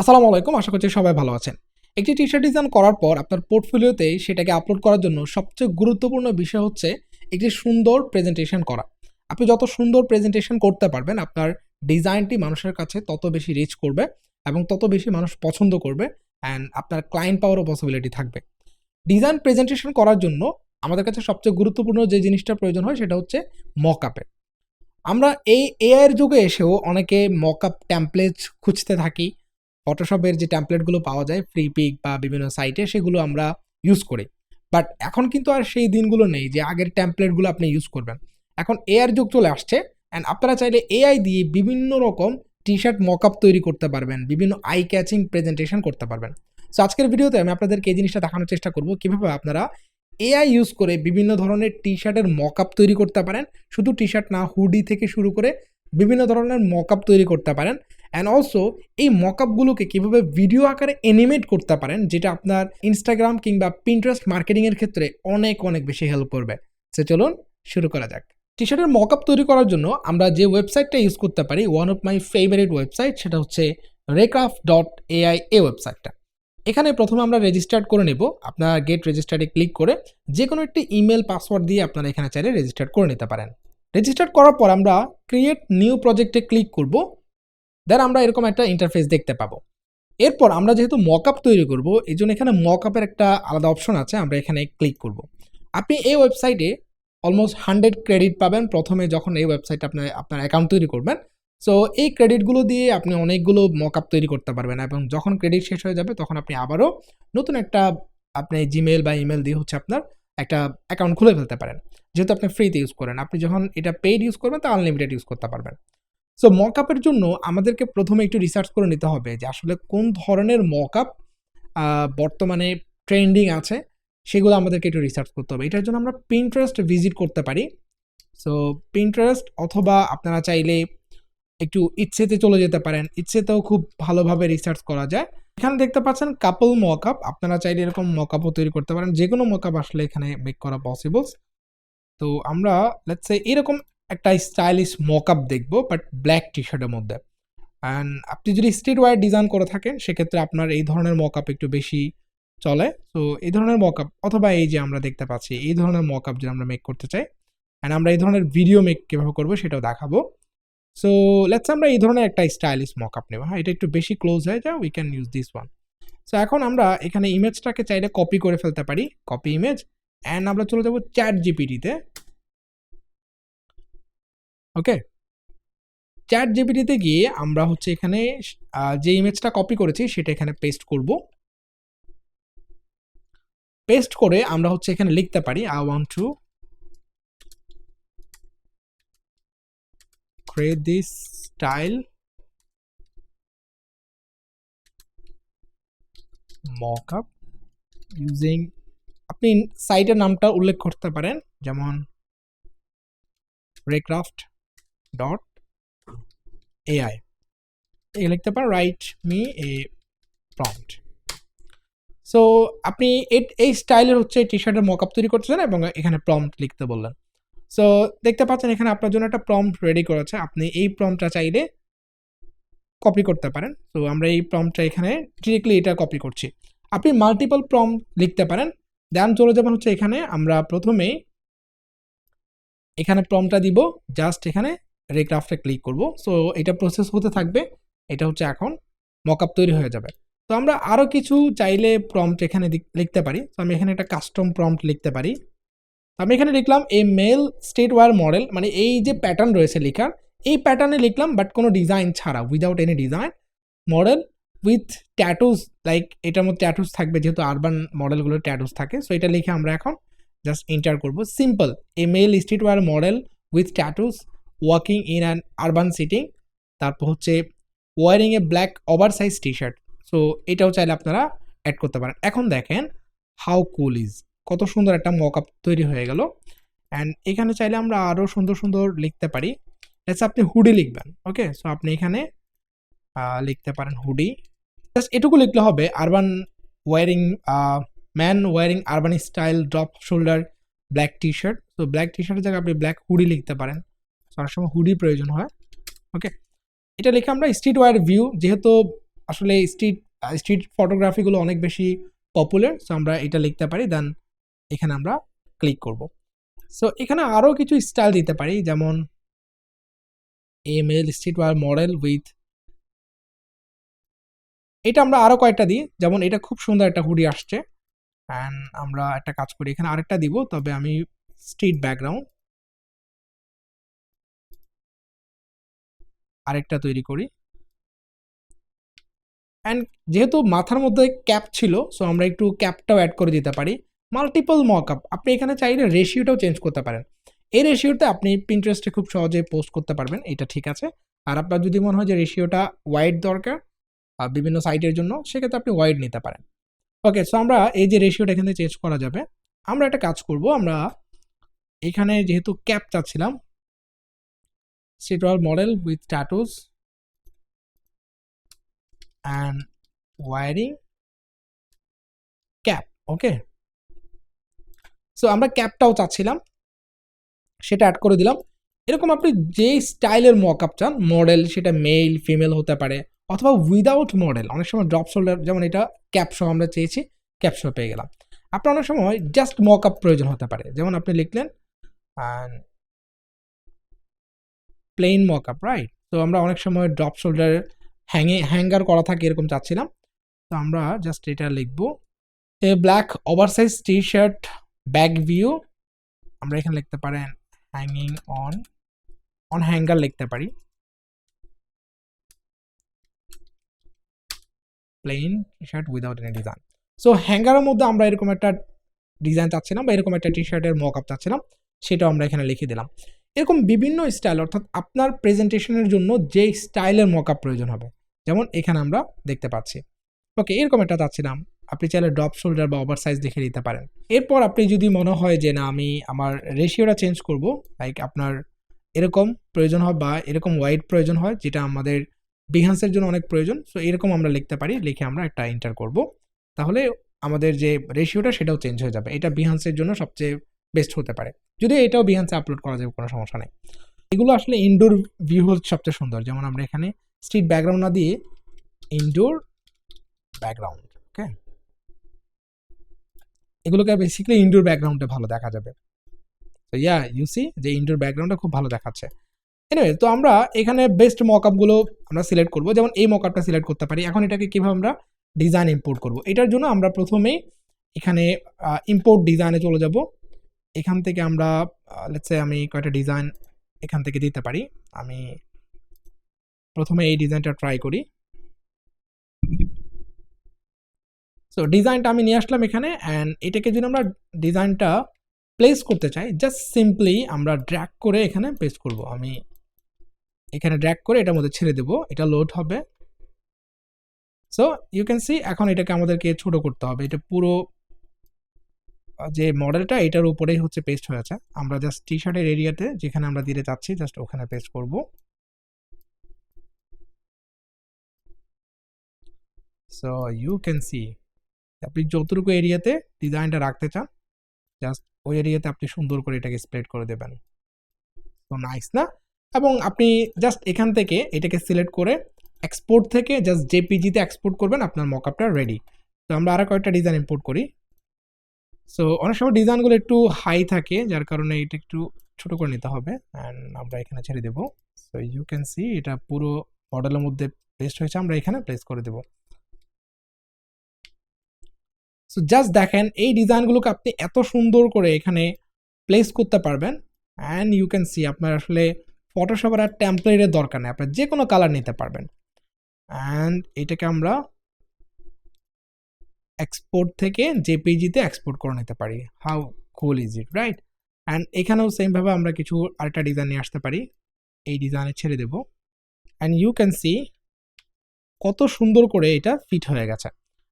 আসসালামু আলাইকুম, আশা করছি সবাই ভালো আছেন। একটি টি শার্ট ডিজাইন করার পর আপনার পোর্টফোলিওতে সেটাকে আপলোড করার জন্য সবচেয়ে গুরুত্বপূর্ণ বিষয় হচ্ছে একটি সুন্দর প্রেজেন্টেশন করা। আপনি যত সুন্দর প্রেজেন্টেশন করতে পারবেন, আপনার ডিজাইনটি মানুষের কাছে তত বেশি রিচ করবে এবং তত বেশি মানুষ পছন্দ করবে অ্যান্ড আপনার ক্লায়েন্ট পাওয়ারও পসিবিলিটি থাকবে। ডিজাইন প্রেজেন্টেশন করার জন্য আমাদের কাছে সবচেয়ে গুরুত্বপূর্ণ যে জিনিসটা প্রয়োজন হয়, সেটা হচ্ছে মক আপে আমরা এই এআইয়ের যুগে এসেও অনেকে মক আপ ট্যাম্পলেট খুঁজতে থাকি ফটোশপের যে ট্যাম্পলেটগুলো পাওয়া যায় ফ্রি পিক বা বিভিন্ন সাইটে সেগুলো আমরা ইউজ করি। বাট এখন কিন্তু আর সেই দিনগুলো নেই যে আগের ট্যাম্পলেটগুলো আপনি ইউজ করবেন। এখন এআর যুগ চলে আসছে অ্যান্ড আপনারা চাইলে এআই দিয়ে বিভিন্ন রকম টি শার্ট মকআপ তৈরি করতে পারবেন, বিভিন্ন আই ক্যাচিং প্রেজেন্টেশন করতে পারবেন। সো আজকের ভিডিওতে আমি আপনাদেরকে এই জিনিসটা দেখানোর চেষ্টা করব কীভাবে আপনারা এআই ইউজ করে বিভিন্ন ধরনের টি শার্টের মকআপ তৈরি করতে পারেন। শুধু টি শার্ট না হুডি থেকে শুরু করে বিভিন্ন ধরনের মকআপ তৈরি করতে পারেন অ্যান্ড অলসো এই মকআপগুলোকে কীভাবে ভিডিও আকারে এনিমেট করতে পারেন, যেটা আপনার ইনস্টাগ্রাম কিংবা পিন্টারেস্ট মার্কেটিংয়ের ক্ষেত্রে অনেক অনেক বেশি হেল্প করবে। সে চলুন শুরু করা যাক। টি শার্টের মকআপ তৈরি করার জন্য আমরা যে ওয়েবসাইটটা ইউজ করতে পারি one of my favourite website সেটা হচ্ছে রেক্রাফট ডট এআই এ ওয়েবসাইটটা এখানে প্রথমে আমরা রেজিস্টার্ড করে নেব, আপনার গেট রেজিস্টার্ডে ক্লিক করে যে কোনো একটি ইমেল পাসওয়ার্ড দিয়ে আপনারা এখানে চাইলে রেজিস্টার্ড করে নিতে পারেন। রেজিস্টার্ড করার পর আমরা ক্রিয়েট নিউ প্রজেক্টে ক্লিক করব। দেন আমরা এরকম একটা ইন্টারফেস দেখতে পাবো। এরপর আমরা যেহেতু মকআপ তৈরি করব এই জন্য এখানে মকআপের একটা আলাদা অপশন আছে, আমরা এখানে ক্লিক করব। আপনি এই ওয়েবসাইটে অলমোস্ট হান্ড্রেড ক্রেডিট পাবেন প্রথমে যখন এই ওয়েবসাইটে আপনার আপনার অ্যাকাউন্ট তৈরি করবেন। সো এই ক্রেডিটগুলো দিয়ে আপনি অনেকগুলো মকআপ তৈরি করতে পারবেন এবং যখন ক্রেডিট শেষ হয়ে যাবে, তখন আপনি আবারও নতুন একটা আপনি জিমেল বা ইমেল দিয়ে হচ্ছে আপনার একটা অ্যাকাউন্ট খুলে ফেলতে পারেন। যেহেতু আপনি ফ্রিতে ইউজ করেন, আপনি যখন এটা পেইড ইউজ করবেন, তা আনলিমিটেড ইউজ করতে পারবেন। সো মকআপের জন্য আমাদেরকে প্রথমে একটু রিসার্চ করে নিতে হবে যে আসলে কোন ধরনের মকআপ বর্তমানে ট্রেন্ডিং আছে, সেগুলো আমাদেরকে একটু রিসার্চ করতে হবে। এটার জন্য আমরা পিন্টারেস্ট ভিজিট করতে পারি। সো পিন্টারেস্ট অথবা আপনারা চাইলে একটু ইচ্ছেতে চলে যেতে পারেন। ইচ্ছেতেও খুব ভালোভাবে রিসার্চ করা যায়। এখানে দেখতে পাচ্ছেন কাপল মকআপ আপনারা চাইলে এরকম মকআপও তৈরি করতে পারেন। যে কোনো মকআপ আসলে এখানে মেক করা পসিবলস তো আমরা লেটস এরকম একটা স্টাইলিশ মকআপ দেখব বাট ব্ল্যাক টি শার্টের মধ্যে। অ্যান্ড আপনি যদি স্ট্রিট ওয়ার ডিজাইন করে থাকেন, সেক্ষেত্রে আপনার এই ধরনের মকআপ একটু বেশি চলে। তো এই ধরনের মকআপ অথবা এই যে আমরা দেখতে পাচ্ছি, এই ধরনের মকআপ যদি আমরা মেক করতে চাই অ্যান্ড আমরা এই ধরনের ভিডিও মেক কীভাবে করব, সেটাও দেখাবো। সো লেটস আমরা এই ধরনের একটা স্টাইলিশ মকআপ নেব। হ্যাঁ এটা একটু বেশি ক্লোজ হয়ে যায় we can use this one so এখন আমরা এখানে ইমেজটাকে চাইলে কপি করে ফেলতে পারি। কপি ইমেজ অ্যান্ড আমরা চলে যাব চ্যাট জিপিটিতে ওকে চ্যাট জিপিটিতে গিয়ে আমরা হচ্ছে এখানে যে ইমেজটা কপি করেছি, সেটা এখানে পেস্ট করব। পেস্ট করে আমরা হচ্ছে এখানে লিখতে পারি I want to create this style mockup using, আপনি সাইটের নামটা উল্লেখ করতে পারেন, যেমন রেক্রাফট ডট এআই লিখতে পারেন write me a prompt so আপনি এই স্টাইলের হচ্ছে টি শার্টের মকআপ তৈরি করতেছেন এবং এখানে প্রম্পট লিখতে বললেন। সো দেখতে পাচ্ছেন এখানে আপনার জন্য একটা প্রম্পট রেডি করেছে। আপনি এই প্রম্পটটা চাইলে কপি করতে পারেন। তো আমরা এই প্রম্পটটা এখানে ডিরেক্টলি এটা কপি করছি। আপনি মাল্টিপল প্রম্পট লিখতে পারেন। দেন চলে যাবেন হচ্ছে এখানে আমরা প্রথমেই এখানে প্রম্পটটা দিব। জাস্ট এখানে রেক্রাফটে ক্লিক করব। সো এটা প্রসেস হতে থাকবে। এটা হচ্ছে এখন মকআপ তৈরি হয়ে যাবে। তো আমরা আরও কিছু চাইলে প্রম্পট এখানে লিখতে পারি। তো আমি এখানে একটা কাস্টম প্রম্পট লিখতে পারি। আমি এখানে লিখলাম a male street wear model মানে এই যে প্যাটার্ন রয়েছে লেখার, এই প্যাটার্নে লিখলাম বাট কোনো ডিজাইন ছাড়া without any design model with tattoos like এটার মধ্যে ট্যাটুস থাকবে, যেহেতু আরবান মডেলগুলোর ট্যাটুস থাকে সো এটা লিখে আমরা এখন জাস্ট এন্টার করব। Simple a male street wear model with tattoos walking in an urban setting তারপর হচ্ছে wearing a black oversize T shirt so এটাও চাইলে আপনারা অ্যাড করতে পারেন। এখন দেখেন হাউ কুল ইজ কত সুন্দর একটা মকআপ তৈরি হয়ে গেল। অ্যান্ড এখানে চাইলে আমরা আরও সুন্দর সুন্দর লিখতে পারি। লেটস আপনি হুডি লিখবেন ওকে সো আপনি এখানে লিখতে পারেন হুডি জাস্ট এটুকু লিখলে হবে urban wearing man wearing urban style drop shoulder black T shirt তো ব্ল্যাক টি শার্টের জায়গায় আপনি ব্ল্যাক হুডি লিখতে পারেন। অনেক সময় হুডি প্রয়োজন হয় ওকে এটা লিখে আমরা স্ট্রিট ওয়ার ভিউ যেহেতু আসলে স্ট্রিট স্ট্রিট ফটোগ্রাফিগুলো অনেক বেশি পপুলার সো আমরা এটা লিখতে পারি। দেন এখানে আমরা ক্লিক করব। সো এখানে আরও কিছু স্টাইল দিতে পারি, যেমন ML street wear model with এটা আমরা আরও কয়েকটা দিই, যেমন এটা খুব সুন্দর একটা হুডি আসছে। অ্যান্ড আমরা একটা কাজ করি, এখানে আরেকটা দিব, তবে আমি স্ট্রিট ব্যাকগ্রাউন্ড আরেকটা তৈরি করি। অ্যান্ড যেহেতু মাথার মধ্যে ক্যাপ ছিল সো আমরা একটু ক্যাপটাও অ্যাড করে দিতে পারি। মাল্টিপল মক আপ আপনি এখানে চাইলে রেশিওটাও চেঞ্জ করতে পারেন। এই রেশিওতে আপনি পিন্টারেস্টে খুব সহজে পোস্ট করতে পারবেন, এটা ঠিক আছে। আর আপনার যদি মনে হয় যে রেশিওটা ওয়াইড দরকার বিভিন্ন সাইটের জন্য, সেক্ষেত্রে আপনি ওয়াইড নিতে পারেন। ওকে সো আমরা এই যে রেশিওটা এখানে চেঞ্জ করা যাবে, আমরা একটা কাজ করব, আমরা এখানে যেহেতু ক্যাপ চাচ্ছিলাম সিটওয়াল model with tattoos and wearing cap okay so আমরা ক্যাপটাও চাচ্ছিলাম। সেটা অ্যাড করে দিলাম। এরকম আপনি যে স্টাইলের মক আপ চান মডেল সেটা মেল ফিমেল হতে পারে, অথবা উইদাউট মডেল অনেক সময় ড্রপ শোল্ডার যেমন এটা ক্যাপশো আমরা চেয়েছি ক্যাপশো পেয়ে গেলাম। আপনার অনেক সময় জাস্ট মক আপ প্রয়োজন হতে পারে। যেমন আপনি লিখলেন প্লেন মক আপ রাইট তো আমরা অনেক সময় ড্রপ শোল্ডার হ্যাঙে হ্যাঙ্গার করা থাকে, এরকম চাচ্ছিলাম। তো আমরা জাস্ট এটা লিখব, a black oversize T shirt back view আমরা এখানে লিখতে পারেন হ্যাঙ্গিং অন অন হ্যাঙ্গার লিখতে পারি। Plain T shirt without any design so হ্যাঙ্গারের মধ্যে আমরা এরকম একটা ডিজাইন চাচ্ছিলাম বা এরকম একটা টি শার্টের মক আপ চাচ্ছিলাম, সেটাও আমরা এখানে লিখে দিলাম। এরকম বিভিন্ন স্টাইল অর্থাৎ আপনার প্রেজেন্টেশনের জন্য যে স্টাইলের মক আপ প্রয়োজন হবে। যেমন এখানে আমরা দেখতে পাচ্ছি। ওকে এরকম একটা চাচ্ছিলাম। আপনি চাইলে ড্রপ শোল্ডার বা ওভার সাইজ দেখে দিতে পারেন। এরপর আপনি যদি মনে হয় যে, না, আমি আমার রেশিওটা চেঞ্জ করব লাইক আপনার এরকম প্রয়োজন হয় বা এরকম ওয়াইড প্রয়োজন হয়, যেটা আমাদের বিহান্সের জন্য অনেক প্রয়োজন সো এরকম আমরা লিখতে পারি, লিখে আমরা একটা এন্টার করব। তাহলে আমাদের যে রেশিওটা সেটাও চেঞ্জ হয়ে যাবে। এটা বিহান্সের জন্য সবচেয়ে বেস্ট হতে পারে। যদিও এটাও বিহান্সে আপলোড করা যাবে কোনো সমস্যা নেই। এগুলো আসলে ইনডোর ভিউ হচ্ছে সবচেয়ে সুন্দর। যেমন আমরা এখানে স্ট্রিট ব্যাকগ্রাউন্ড না দিয়ে ইনডোর ব্যাকগ্রাউন্ড এগুলোকে বেসিক্যালি ইনডোর ব্যাকগ্রাউন্ডে ভালো দেখা যাবে। তো ইয়া ইউসি যে ইনডোর ব্যাকগ্রাউন্ডটা খুব ভালো দেখাচ্ছে। এনিওয়ে তো আমরা এখানে বেস্ট মকআপগুলো আমরা সিলেক্ট করব। যেমন এই মকআপটা সিলেক্ট করতে পারি। এখন এটাকে কীভাবে আমরা ডিজাইন ইম্পোর্ট করব? এটার জন্য আমরা প্রথমেই এখানে ইম্পোর্ট ডিজাইনে চলে যাব। এখান থেকে আমরা লেটসে আমি কয়েকটা ডিজাইন এখান থেকে দিতে পারি। আমি প্রথমে এই ডিজাইনটা ট্রাই করি। সো ডিজাইনটা আমি নিয়ে আসলাম এখানে অ্যান্ড এটাকে যদি আমরা ডিজাইনটা প্লেস করতে চাই জাস্ট সিম্পলি আমরা ড্র্যাক করে এখানে পেস্ট করব। আমি এখানে ড্র্যাক করে এটার মধ্যে ছেড়ে দেব, এটা লোড হবে। সো ইউ ক্যান সি এখন এটাকে আমাদেরকে ছোট করতে হবে। এটা পুরো যে মডেলটা এটার উপরেই হচ্ছে পেস্ট হয়েছে আমরা জাস্ট টি শার্টের এরিয়াতে যেখানে আমরা দিতে চাচ্ছি জাস্ট ওখানে পেস্ট করব। সো ইউ ক্যান সি আপনি যতটুকু এরিয়াতে ডিজাইনটা রাখতে চান জাস্ট ওই এরিয়াতে আপনি সুন্দর করে এটাকে স্প্রেড করে দেবেন। তো নাইস না? এবং আপনি জাস্ট এখান থেকে এটাকে সিলেক্ট করে এক্সপোর্ট থেকে জাস্ট জেপিজিতে এক্সপোর্ট করবেন, আপনার মকআপটা রেডি তো আমরা আরও কয়েকটা ডিজাইন ইম্পোর্ট করি। সো অনেক সময় ডিজাইনগুলো একটু হাই থাকে, যার কারণে এটা একটু ছোট করে নিতে হবে। অ্যান্ড আমরা এখানে ছেড়ে দেবো। সো ইউ ক্যান সি এটা পুরো মডেলের মধ্যে পেস্ট হয়েছে, আমরা এখানে প্লেস করে দেবো। সো জাস্ট দেখেন, এই ডিজাইনগুলোকে আপনি এত সুন্দর করে এখানে প্লেস করতে পারবেন অ্যান্ড ইউ ক্যান সি আপনার আসলে ফটোশপের আর টেমপ্লেটের দরকার নেই, আপনার যে কোনো কালার নিতে পারবেন। অ্যান্ড এটাকে আমরা এক্সপোর্ট থেকে জেপিজিতে এক্সপোর্ট করে নিতে পারি। How cool is it right and এখানেও সেমভাবে আমরা কিছু আরেকটা ডিজাইন নিয়ে আসতে পারি। এই ডিজাইনে ছেড়ে দেব। অ্যান্ড ইউ ক্যান সি কত সুন্দর করে এটা ফিট হয়ে গেছে।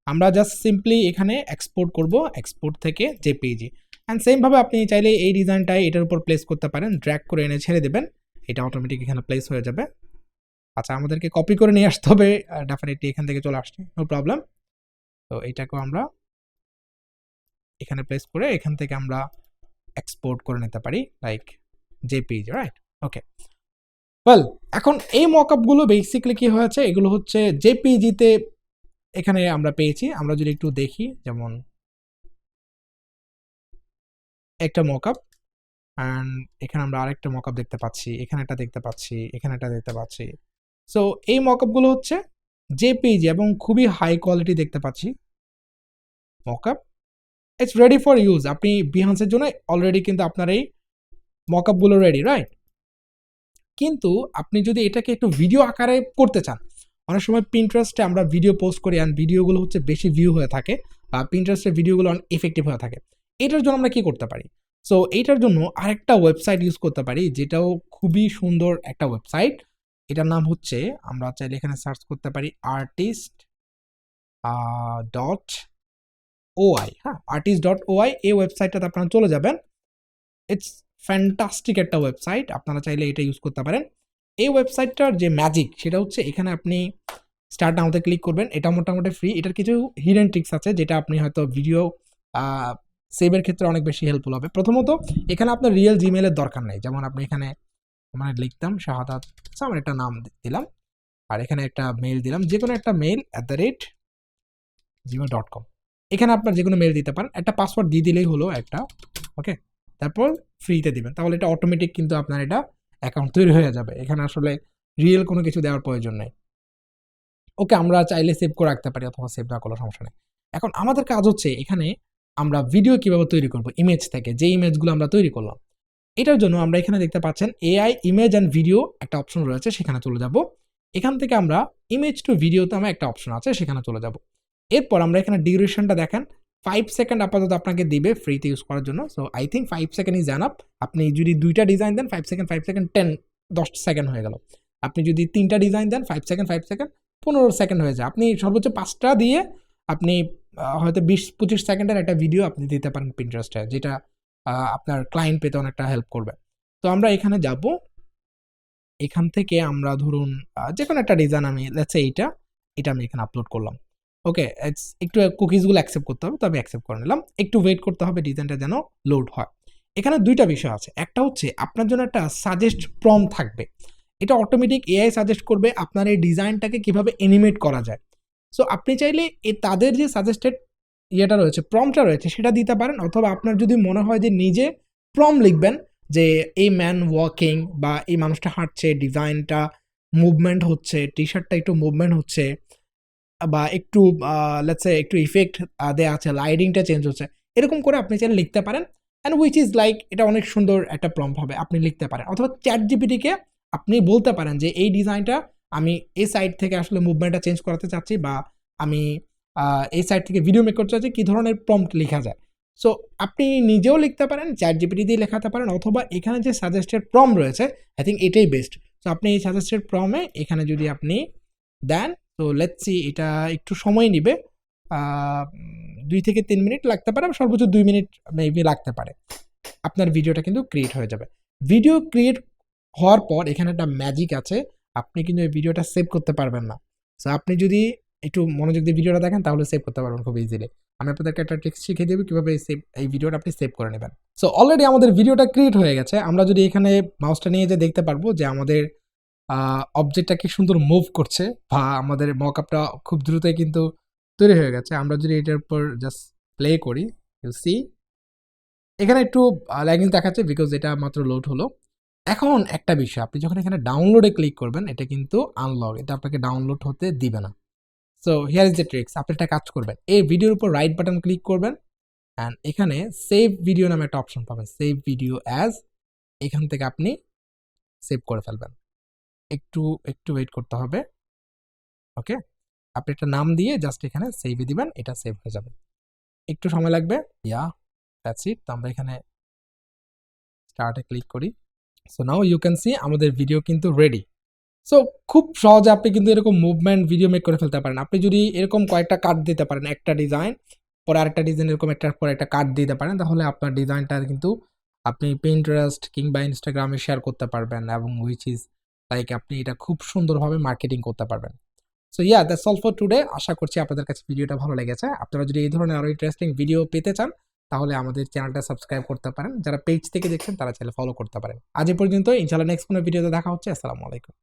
আমরা জাস্ট সিম্পলি এখানে এক্সপোর্ট করব এক্সপোর্ট থেকে জেপিজি অ্যান্ড সেমভাবে আপনি চাইলে এই ডিজাইনটাই এটার উপর প্লেস করতে পারেন ড্র্যাক করে এনে ছেড়ে দেবেন, এটা অটোমেটিক এখানে প্লেস হয়ে যাবে। আচ্ছা আমাদেরকে কপি করে নিয়ে আসতে হবে ডেফিনেটলি এখান থেকে চলে আসছে নো প্রবলেম তো এটাকেও আমরা এখানে প্লেস করে এখান থেকে আমরা এক্সপোর্ট করে নিতে পারি like JPG right okay well এখন এই মকআপগুলো বেসিক্যালি কি হয়েছে? এগুলো হচ্ছে জেপিজিতে এখানে আমরা পেয়েছি। আমরা যদি একটু দেখি, যেমন একটা মকআপ অ্যান্ড এখানে আমরা আরেকটা মকআপ দেখতে পাচ্ছি, এখানে একটা দেখতে পাচ্ছি, এখানে একটা দেখতে পাচ্ছি। সো এই মকআপগুলো হচ্ছে যে জেপিজি এবং খুবই হাই কোয়ালিটি দেখতে পাচ্ছি। Mockup it's ready for use আপনি বিহান্সের জন্য অলরেডি কিন্তু আপনার এই মকআপগুলো রেডি রাইট কিন্তু আপনি যদি এটাকে একটু ভিডিও আকারে করতে চান অনেক সময় পিন্টারেস্টে আমরা ভিডিও পোস্ট করি অ্যান্ড ভিডিওগুলো হচ্ছে বেশি ভিউ হয়ে থাকে বা পিন্টারেস্টের ভিডিওগুলো অনেক এফেক্টিভ হয়ে থাকে। এটার জন্য আমরা কি করতে পারি? সো এইটার জন্য আরেকটা ওয়েবসাইট ইউজ করতে পারি, যেটাও খুবই সুন্দর একটা ওয়েবসাইট এটার নাম হচ্ছে, আমরা চাইলে এখানে সার্চ করতে পারি আর্টিস্ট ডট ওআই হ্যাঁ আর্টিস্ট ডট ওআই এই ওয়েবসাইটটাতে আপনারা চলে যাবেন। ইটস ফ্যান্টাস্টিক একটা ওয়েবসাইট আপনারা চাইলে এটা ইউজ করতে পারেন। এই ওয়েবসাইটটার যে ম্যাজিক সেটা হচ্ছে এখানে আপনি স্টার্ট নাওতে ক্লিক করবেন। এটা মোটামুটি ফ্রি এটার কিছু হিডেন ট্রিক্স আছে, যেটা আপনি হয়তো ভিডিও সেভের ক্ষেত্রে অনেক বেশি হেল্পফুল হবে। প্রথমত, এখানে আপনার রিয়েল জিমেলের দরকার নেই। যেমন আপনি এখানে মানে লিখতাম, শাহাদাত আমার একটা নাম দিলাম। আর এখানে একটা মেল দিলাম। যে কোনো একটা mail at the rate Gmail dot com এখানে আপনার যে কোনো মেল দিতে পারেন। একটা পাসওয়ার্ড দিয়ে দিলেই হলো একটা ওকে তারপর ফ্রিতে দিবেন। তাহলে এটা অটোমেটিক কিন্তু আপনার এটা অ্যাকাউন্ট তৈরি হয়ে যাবে। এখানে আসলে রিয়েল কোনো কিছু দেওয়ার প্রয়োজন নেই। ওকে, আমরা চাইলে সেভ করে রাখতে পারি অথবা সেভ না করলে সমস্যা নেই। এখন আমাদের কাজ হচ্ছে এখানে আমরা ভিডিও কীভাবে তৈরি করব? ইমেজ থেকে, যে ইমেজগুলো আমরা তৈরি করলাম। এটার জন্য আমরা এখানে দেখতে পাচ্ছেন এআই ইমেজ অ্যান্ড ভিডিও একটা অপশন রয়েছে, সেখানে চলে যাব। এখান থেকে আমরা ইমেজ টু ভিডিওতে আমার একটা অপশন আছে, সেখানে চলে যাব। এরপর আমরা এখানে ডিউরেশনটা দেখেন। ফাইভ সেকেন্ড আপাতত আপনাকে দিবে ফ্রিতে ইউজ করার জন্য। So I think five second is up আপনি যদি দুইটা ডিজাইন দেন five second five second ten দশ সেকেন্ড হয়ে গেল। আপনি যদি তিনটা ডিজাইন দেন ফাইভ সেকেন্ড ফাইভ সেকেন্ড পনেরো সেকেন্ড হয়ে যায়। আপনি সর্বোচ্চ পাঁচটা দিয়ে আপনি হয়তো বিশ, পঁচিশ সেকেন্ডের একটা ভিডিও আপনি দিতে পারেন পিন্টারেস্টে যেটা আপনার ক্লায়েন্ট পেতে অনেকটা হেল্প করবে। তো আমরা এখানে যাব। এখান থেকে আমরা ধরুন যে কোনো একটা ডিজাইন আমি লেটসে এইটা, এটা আমি এখানে আপলোড করলাম। ওকে একটু কুকিজগুলো অ্যাকসেপ্ট করতে হবে, তো আমি অ্যাকসেপ্ট করে নিলাম। একটু ওয়েট করতে হবে ডিজাইনটা যেন লোড হয়। এখানে দুইটা বিষয় আছে। একটা হচ্ছে, আপনার জন্য একটা সাজেস্ট প্রম থাকবে। এটা অটোমেটিক এআই সাজেস্ট করবে আপনার এই ডিজাইনটাকে কীভাবে এনিমেট করা যায়। সো আপনি চাইলে এ তাদের যে সাজেস্টেড ইয়েটা রয়েছে প্রমটা রয়েছে, সেটা দিতে পারেন। অথবা আপনার যদি মনে হয় যে নিজে প্রম লিখবেন যে, এই ম্যান ওয়াকিং বা, এই মানুষটা হাঁটছে ডিজাইনটা মুভমেন্ট হচ্ছে টি শার্টটা একটু মুভমেন্ট হচ্ছে বা একটু লেটসে একটু ইফেক্ট দেওয়া আছে লাইটিংটা চেঞ্জ হচ্ছে, এরকম করে আপনি চাইলে লিখতে পারেন অ্যান্ড উইচ ইজ লাইক এটা অনেক সুন্দর একটা প্রম্প হবে, আপনি লিখতে পারেন, অথবা চ্যাট জিপিটিকে আপনি বলতে পারেন যে, এই ডিজাইনটা আমি এই সাইড থেকে আসলে মুভমেন্টটা চেঞ্জ করাতে চাচ্ছি, বা আমি এই সাইড থেকে ভিডিও মেক করতে চাচ্ছি, কী ধরনের প্রম্পট লেখা যায়? সো আপনি নিজেও লিখতে পারেন চ্যাট জিপিটি দিয়ে লেখাতে পারেন, অথবা এখানে যে সাজেস্টেড প্রম রয়েছে আই থিঙ্ক এটাই বেস্ট সো আপনি এই সাজেস্টেড প্রমে এখানে যদি আপনি দেন তো লেটসি এটা একটু সময় নিবে। দুই থেকে তিন মিনিট লাগতে পারে সর্বোচ্চ দুই মিনিট মেবি লাগতে পারে। আপনার ভিডিওটা কিন্তু ক্রিয়েট হয়ে যাবে। ভিডিও ক্রিয়েট হওয়ার পর এখানে একটা ম্যাজিক আছে, আপনি কিন্তু এই ভিডিওটা সেভ করতে পারবেন না। সো আপনি যদি একটু মনোযোগ দিয়ে ভিডিওটা দেখেন, তাহলে সেভ করতে পারবেন খুব ইজিলি আমি আপনাদেরকে একটা টেক্সট শিখিয়ে দেবো কীভাবে সেভ এই ভিডিওটা আপনি সেভ করে নেবেন। সো অলরেডি আমাদের ভিডিওটা ক্রিয়েট হয়ে গেছে। আমরা যদি এখানে মাউসটা নিয়ে যে দেখতে পারব যে আমাদের অবজেক্টটা কি সুন্দর মুভ করছে বা আমাদের মকআপটা খুব দ্রুতই কিন্তু তৈরি হয়ে গেছে। আমরা যদি এটার উপর জাস্ট প্লে করি ইউ সি এখানে একটু ল্যাগিং দেখাচ্ছে বিকজ এটা মাত্র লোড হলো। এখন একটা বিষয়, আপনি যখন এখানে ডাউনলোডে ক্লিক করবেন, এটা কিন্তু আনলক এটা আপনাকে ডাউনলোড হতে দিবে না। So here is the tricks আপনি একটা কাজ করবেন, এই ভিডিওর উপর রাইট বাটন ক্লিক করবেন অ্যান্ড এখানে সেভ ভিডিও নামে একটা অপশন পাবেন সেভ ভিডিও অ্যাজ এখান থেকে আপনি সেভ করে ফেলবেন। একটু একটু ওয়েট করতে হবে। ওকে আপনি একটা নাম দিয়ে জাস্ট এখানে সেভে দিবেন, এটা সেভ হয়ে যাবে। একটু সময় লাগবে? ইয়া দ্যাটস ইট তো আমরা এখানে স্টার্টে ক্লিক করি। So now you can see আমাদের ভিডিও কিন্তু রেডি সো খুব সহজে আপনি কিন্তু এরকম মুভমেন্ট ভিডিও মেক করে ফেলতে পারেন। আপনি যদি এরকম কয়েকটা কাট দিতে পারেন, একটা ডিজাইন পরে আরেকটা ডিজাইন এরকম একটার পর একটা কাট দিতে পারেন, তাহলে আপনার ডিজাইনটা কিন্তু আপনি পিন্টারেস্ট কিংবা ইনস্টাগ্রামে শেয়ার করতে পারবেন এবং উইচ ইজ লাইক আপনি এটা খুব সুন্দরভাবে মার্কেটিং করতে পারবেন। So yeah that's all for today আশা করছি আপনাদের কাছে ভিডিওটা ভালো লেগেছে। আপনারা যদি এই ধরনের আরও ইন্টারেস্টিং ভিডিও পেতে চান, তাহলে আমাদের চ্যানেলটা সাবস্ক্রাইব করতে পারেন। যারা পেজ থেকে দেখছেন, তারা চাইলে ফলো করতে পারেন। আজ পর্যন্ত ইনশাল্লাহ নেক্সট কোনো ভিডিওতে দেখা হচ্ছে। আসসালামু আলাইকুম।